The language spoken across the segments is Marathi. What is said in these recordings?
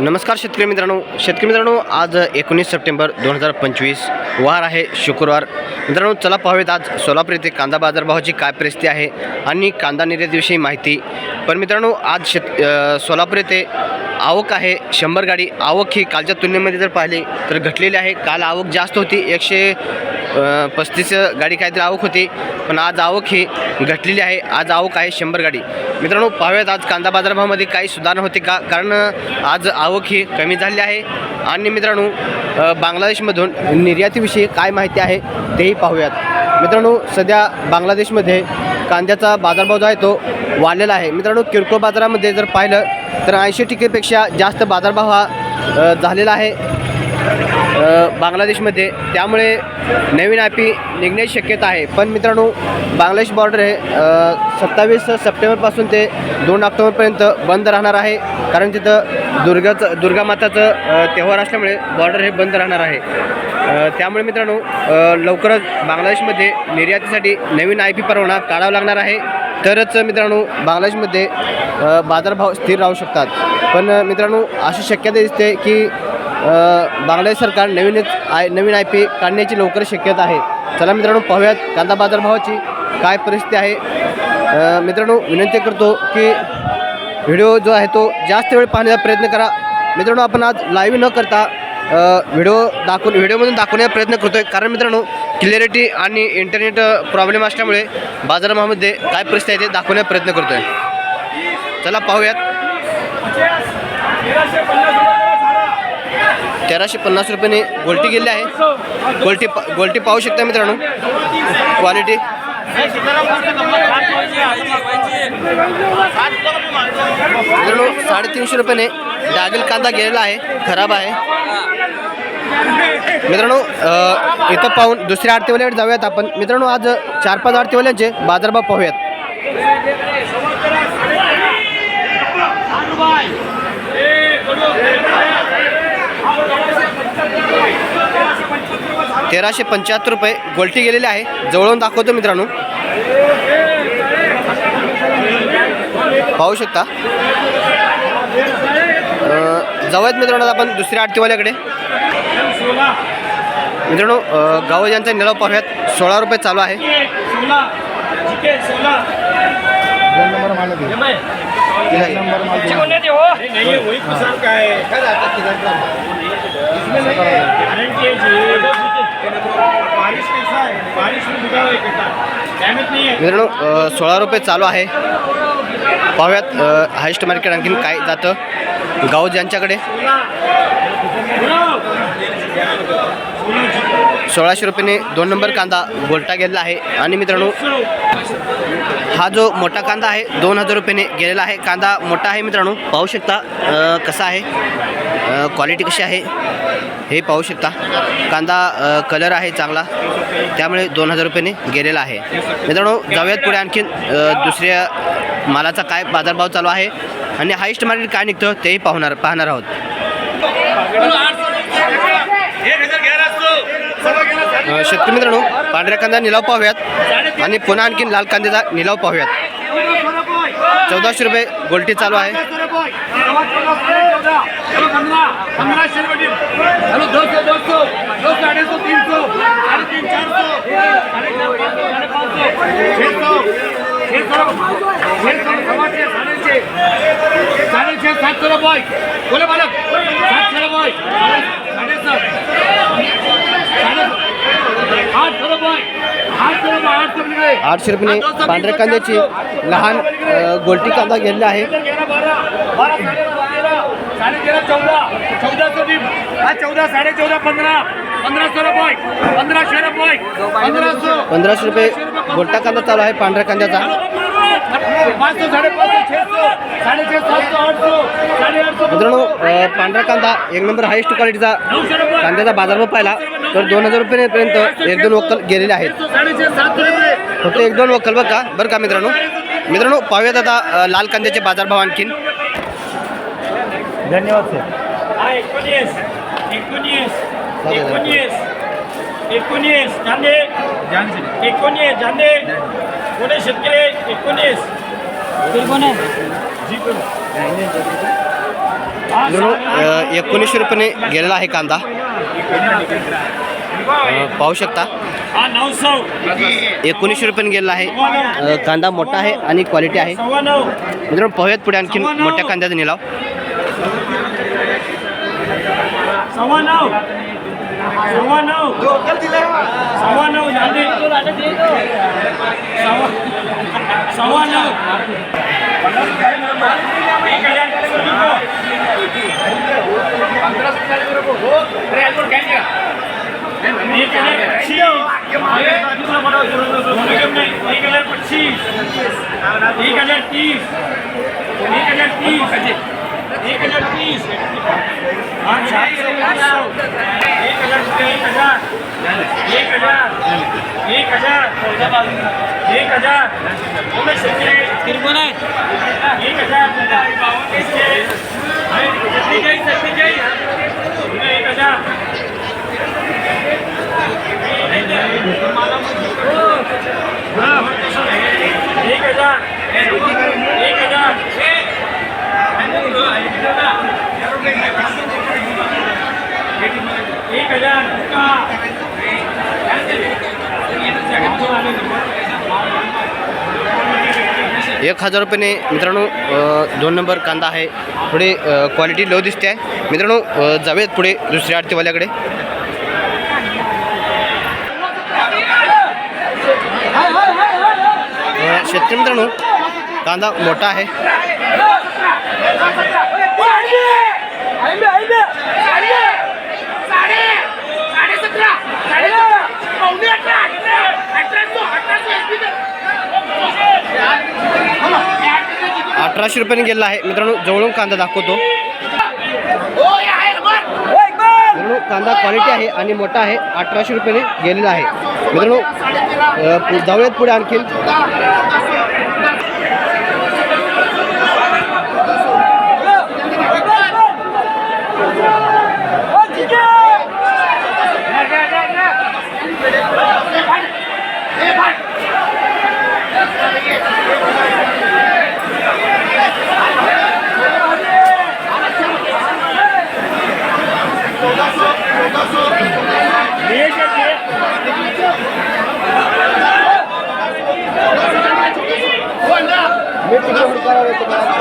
नमस्कार शेतकरी मित्रांनो. शेतकरी मित्रांनो आज एकोणीस सप्टेंबर दोन हजार पंचवीस वार आहे शुक्रवार. मित्रांनो चला पाहूयात आज सोलापूर येथे कांदा बाजारभावाची काय परिस्थिती आहे आणि कांदा निर्यातीविषयी माहिती. पण मित्रांनो आज शेत सोलापूर येथे आवक आहे शंभर गाडी आवक ही कालच्या तुलनेमध्ये जर पाहिली तर घटलेली आहे. काल आवक जास्त होती एकशे पस्तीस गाडी काहीतरी आवक होती पण आज आवक ही घटलेली आहे आज आवक आहे शंभर गाडी. मित्रांनो पाहूयात आज कांदा बाजारभावामध्ये काही सुधारणा होते का? कारण आज आवक ही कमी झाली आहे. आणि मित्रांनो बांगलादेशमधून निर्यातीविषयी काय माहिती आहे तेही पाहूयात. मित्रांनो सध्या बांगलादेशमध्ये कांद्याचा बाजारभाव जो आहे तो वाढलेला आहे. मित्रांनो किरकोळ बाजारामध्ये जर पाहिलं तर ऐंशी टक्केपेक्षा जास्त बाजारभाव हा झालेला आहे बांगलादेशमध्ये. त्यामुळे नवीन आय पी निघण्याची शक्यता आहे. पण मित्रांनो बांगलादेश बॉर्डर हे सत्तावीस सप्टेंबरपासून ते दोन ऑक्टोबरपर्यंत बंद राहणार आहे. कारण तिथं दुर्गाचं दुर्गामाताचं माताचं त्योहार असल्यामुळे बॉर्डर हे बंद राहणार आहे. त्यामुळे मित्रांनो लवकरच बांगलादेशमध्ये निर्यातीसाठी नवीन आय पी परवाना काढावा लागणार आहे. तरच मित्रांनो बांगलादेशमध्ये बाजारभाव स्थिर राहू शकतात. पण मित्रांनो अशी शक्यता दिसते की बांगलादेश सरकार नवीनच आय नवीन आय पी काढण्याची लवकर शक्यता आहे. चला मित्रांनो पाहूयात कांदा बाजारभावाची काय परिस्थिती आहे. मित्रांनो विनंती करतो की व्हिडिओ जो आहे तो जास्त वेळ पाहण्याचा प्रयत्न करा. मित्रांनो आपण आज लाईव्ह न करता व्हिडिओ दाखवून व्हिडिओमधून दाखवण्याचा प्रयत्न करतो आहे कारण मित्रांनो क्लिअरिटी आणि इंटरनेट प्रॉब्लेम असल्यामुळे बाजारभावामध्ये काय परिस्थिती आहे ते दाखवण्याचा प्रयत्न करतो आहे चला पाहूयात. तेराशे पन्नास रुपयाने गोल्टी गेली आहे. गोल्टी पा गोल्टी पाहू शकता मित्रांनो. क्वालिटी. मित्रांनो साडेतीनशे रुपयाने डागेल कांदा गेलेला आहे खराब आहे. मित्रांनो इथं पाहून दुसऱ्या आरतीवाल्याकडे जाऊयात आपण. मित्रांनो आज चार पाच आरतीवाल्यांचे बाजारभाव पाहूयात. तेराशे पंच्याहत्तर रुपये गोलटी गेलेली आहे. जवळून दाखवतो मित्रांनो. पाहू शकता. जाऊयात मित्रांनो आपण दुसऱ्या आरतीवाल्याकडे मित्रांनो गाव यांचा निलाव पाहूयात सोळा रुपये चालू आहे. मित्रांनो सोळा रुपये चालू आहे. पाहूयात हायस्ट मार्केट आणखीन काय जातं. गाव ज्यांच्याकडे? सोळाशे रुपयाने दोन नंबर कांदा गोलटा गेलेला आहे. आणि मित्रांनो हा जो मोठा कांदा आहे दोन हजार रुपयाने गेलेला आहे. कांदा मोठा आहे मित्रांनो पाहू शकता कसा आहे? क्वालिटी कशी आहे? हे पाहू शकता. कांदा कलर आहे चांगला. त्यामुळे दोन हजार रुपयाने गेलेला आहे. मित्रांनो जाऊयात पुढे आणखीन दुसऱ्या मालाचा काय बाजारभाव चालू आहे आणि हायस्ट मार्केट काय निघतं तेही पाहणार पाहणार आहोत. शेतकरी मित्रांनो पांढऱ्या कांदा निलाव पाहूयात आणि पुन्हा आणखीन लाल कांद्याचा निलाव पाहूयात. चौदाशे रुपये गोल्टी चालू आहे. हेलो दो सौ दो सौ दो साढ़े सौ तीन रुपये रुपये रुपये रुपये आठशे रुपयाने पांढऱ्या कांद्याची लहान गोल्टी कांदा गेलेला आहे. ग्यारह बारह बारह साढ़े बारह तेरह साढ़े तेरह चौदह चौदह सौ भी हाँ चौदह साढ़े चौदह पंद्रह पंद्रह सौ रुपये रुपये सौ पंधराशे रुपये गोल्टा कांदा चालू आहे पांढऱ्या कांद्याचा. मित्रांनो पांढरा कांदा एक नंबर हायेस्ट क्वालिटीचा कांद्याचा बाजारभाव पाहिला. तर दोन हजार रुपयेपर्यंत एक दोन वक्कल गेलेले आहेत. फक्त एक दोन वक्कल बरं का बरं का मित्रांनो? मित्रांनो पाहूयात आता लाल कांद्याचे बाजारभाव आणखीन. धन्यवाद सर एकोणीस. एकोणीस. पुणे शेतकरी एकोणीस. हा एकोणीसशे रुपयाने गेलेला आहे कांदा. पाहू शकता. हा एकोणीसशे रुपयाने गेलेला आहे. कांदा मोठा आहे आणि क्वालिटी आहे. सव्वा नऊ. मित्रांनो पाहूयात पुढे आणखी मोठ्या कांद्याचा निलाव. सव्वा नऊ. सव्वा नऊ. सव्वा नऊ. एक हज़ार पच्चीस एक हज़ार तीस एक हज़ार तीस एक हज़ार तीस हाँ एक हज़ार एक हज़ार एक हज़ार एक हज़ार एक हज़ार तिरपन आहे एक हज़ार सत्तेचाळीस एक हज़ार एक हजार रुपयाने मित्रांनो दोन नंबर कांदा आहे थोडे क्वालिटी लो दिसते आहे मित्रांनो जाऊयात पुढे दुसऱ्या आरतीवाल्याकडे शेतकरी मित्रांनो कांदा मोठा आहे अठराशे रुपयाने गेलेला आहे. मित्रांनो जवळून कांदा दाखवतो. मित्रांनो कांदा क्वालिटी आहे आणि मोठा आहे. अठराशे रुपयाने गेलेला आहे. मित्रांनो जाऊयात पुढे आणखी Gracias.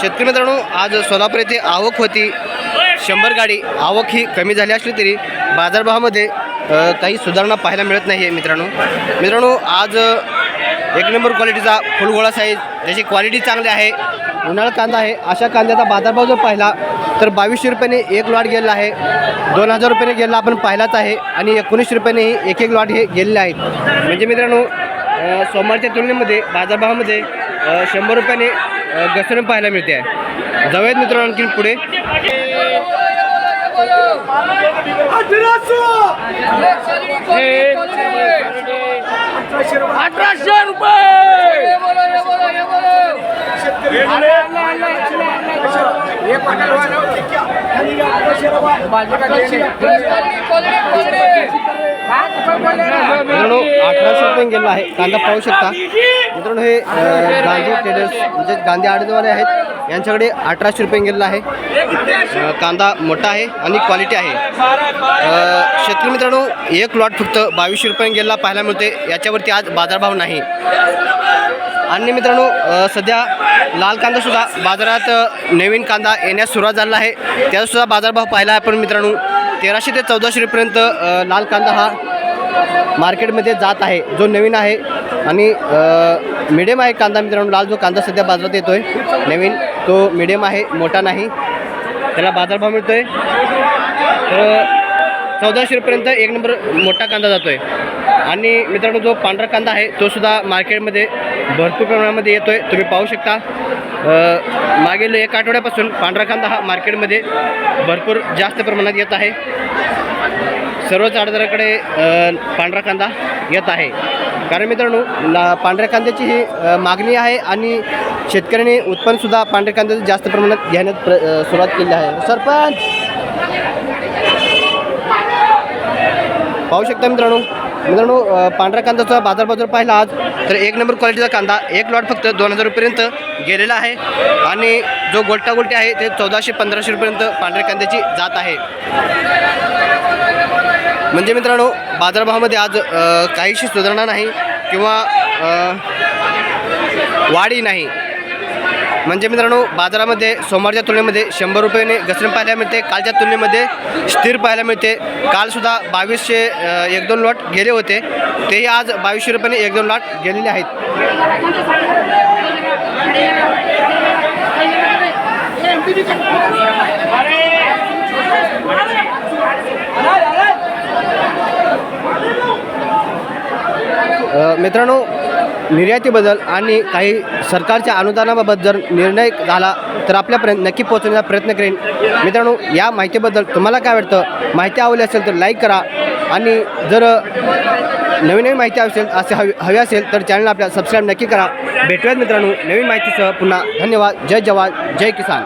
शेतकरी मित्रांनो आज सोलापूर येथे आवक होती. शंभर गाडी आवक ही कमी झाली असली तरी बाजारभावामध्ये काही सुधारणा पाहायला मिळत नाही आहे मित्रांनो. मित्रांनो आज एक नंबर क्वालिटीचा फुलगोळा साईज त्याची क्वालिटी चांगली आहे. उन्हाळा कांदा आहे. अशा कांद्याचा बाजारभाव जर पाहिला तर बावीसशे रुपयाने एक लॉट गेलेला आहे. दोन हजार रुपयाने गेलेला आपण पाहिलाच आहे. आणि एकोणीसशे रुपयानेही एक एक लॉट हे गेलेले आहेत. म्हणजे मित्रांनो सोमवारच्या तुलनेमध्ये बाजारभावामध्ये शंभर रुपयाने घसरण पाहायला मिळते. आहे जाऊयात मित्रांनो आणखी पुढे. अठराशे रुपये. मित्रांनो अठराशे रुपये गेलेला आहे. कांदा पाहू शकता. मित्रांनो हे गांधी ट्रेडर्स म्हणजे गांधी आडदेवाले आहेत. यांच्याकडे अठराशे रुपये गेलेला आहे. कांदा मोठा आहे आणि क्वालिटी आहे. शेतकरी मित्रांनो एक लॉट फक्त बावीसशे रुपये गेलेला पाहायला मिळते याच्यावरती आज बाजारभाव नाही. आणि मित्रांनो सध्या लाल कांदासुद्धा बाजारात नवीन कांदा येण्यास सुरुवात झाला आहे. त्याचासुद्धा बाजारभाव पाहिला आपण मित्रांनो तेराशे ते चौदाशे रुपयेपर्यंत लाल कांदा हा मार्केटमध्ये जात आहे. जो नवीन आहे आणि मिडियम आहे कांदा मित्रांनो. लाल जो कांदा सध्या बाजारात येतो आहे नवीन तो मिडियम आहे मोठा नाही. त्याला बाजारभाव मिळतो आहे तर चौदाशे रुपयेपर्यंत एक नंबर मोठा कांदा जातो आहे आणि मित्रांनो जो पांढरा कांदा आहे तो सुद्धा मार्केटमध्ये भरपूर प्रमाणामध्ये येतो आहे तुम्ही पाहू शकता. मागील एक आठवड्यापासून पांढरा कांदा हा मार्केटमध्ये भरपूर जास्त प्रमाणात येत आहे. सर्वच आडदाराकडे पांढरा कांदा येत आहे. कारण मित्रांनो ला पांढऱ्या कांद्याची ही मागणी आहे आणि शेतकऱ्यांनी उत्पन्नसुद्धा पांढऱ्या कांद्याचं जास्त प्रमाणात घेण्यात प्र सुरुवात केली आहे. सरपंच! पाहू शकता मित्रांनो मित्रांनो पांढऱ्या कांद्याचा बाजारभाव जर पाहिला आज. तर एक नंबर क्वालिटीचा कांदा एक लॉट फक्त दोन हजार रुपयेपर्यंत गेलेला आहे. आणि जो गोलटा गोलटी आहे ते चौदाशे पंधराशे रुपयेपर्यंत पांढऱ्या कांद्याची जात आहे. म्हणजे मित्रांनो बाजारभावामध्ये आज काहीशी सुधारणा नाही किंवा वाढी वाढही नाही. म्हणजे मित्रांनो बाजारामध्ये सोमवारच्या तुलनेमध्ये शंभर रुपयाने घसरण पाहायला मिळते. कालच्या तुलनेमध्ये स्थिर पाहायला मिळते. कालसुद्धा बावीसशे एक दोन लॉट गेले होते. तेही आज बावीसशे रुपयाने एक दोन लॉट गेलेले आहेत. मित्रांनो निर्यातीबद्दल आणि काही सरकारच्या अनुदानाबाबत जर निर्णय झाला तर आपल्यापर्यंत नक्की पोहोचण्याचा प्रयत्न करेन. मित्रांनो या माहितीबद्दल तुम्हाला काय वाटतं? माहिती आवडली असेल तर लाईक करा. आणि जर नवीन नवीन माहिती असेल असे हवी हवी असेल तर चॅनल आपल्या सबस्क्राईब नक्की करा. भेटूयात मित्रांनो नवीन माहितीसह पुन्हा. धन्यवाद. जय जवान. जय किसान.